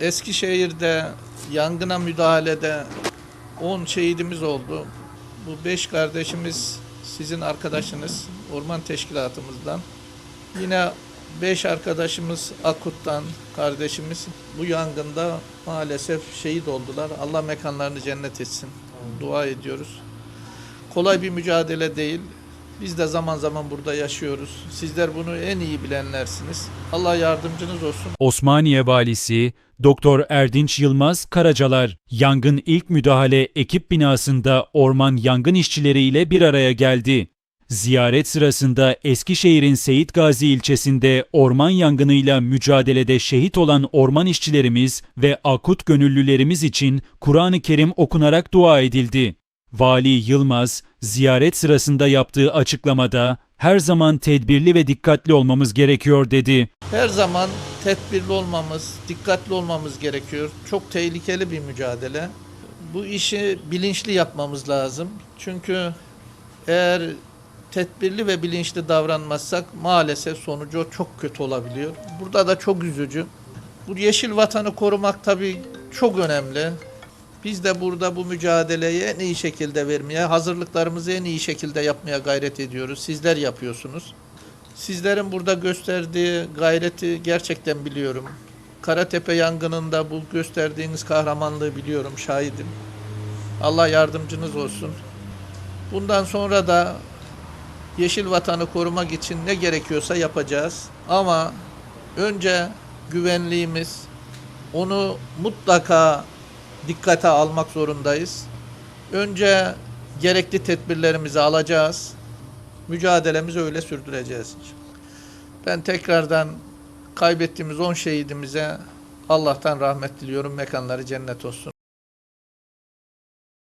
Eskişehir'de yangına müdahalede 10 şehidimiz oldu. Bu 5 kardeşimiz sizin arkadaşınız orman teşkilatımızdan. Yine 5 arkadaşımız Akut'tan kardeşimiz bu yangında maalesef şehit oldular. Allah mekanlarını cennet etsin. Dua ediyoruz. Kolay bir mücadele değil. Biz de zaman zaman burada yaşıyoruz. Sizler bunu en iyi bilenlersiniz. Allah yardımcınız olsun. Osmaniye Valisi Doktor Erdinç Yılmaz Karacalar, yangın ilk müdahale ekip binasında orman yangın işçileriyle bir araya geldi. Ziyaret sırasında Eskişehir'in Seyit Gazi ilçesinde orman yangınıyla mücadelede şehit olan orman işçilerimiz ve akut gönüllülerimiz için Kur'an-ı Kerim okunarak dua edildi. Vali Yılmaz, ziyaret sırasında yaptığı açıklamada her zaman tedbirli ve dikkatli olmamız gerekiyor dedi. Her zaman tedbirli olmamız, dikkatli olmamız gerekiyor. Çok tehlikeli bir mücadele. Bu işi bilinçli yapmamız lazım. Çünkü eğer tedbirli ve bilinçli davranmazsak maalesef sonucu çok kötü olabiliyor. Burada da çok üzücü. Bu yeşil vatanı korumak tabii çok önemli. Biz de burada bu mücadeleyi en iyi şekilde vermeye, hazırlıklarımızı en iyi şekilde yapmaya gayret ediyoruz. Sizler yapıyorsunuz. Sizlerin burada gösterdiği gayreti gerçekten biliyorum. Karatepe yangınında bu gösterdiğiniz kahramanlığı biliyorum, şahidim. Allah yardımcınız olsun. Bundan sonra da yeşil vatanı korumak için ne gerekiyorsa yapacağız. Ama önce güvenliğimiz, onu mutlaka dikkate almak zorundayız. Önce gerekli tedbirlerimizi alacağız. Mücadelemizi öyle sürdüreceğiz. Ben tekrardan kaybettiğimiz 10 şehidimize Allah'tan rahmet diliyorum. Mekanları cennet olsun.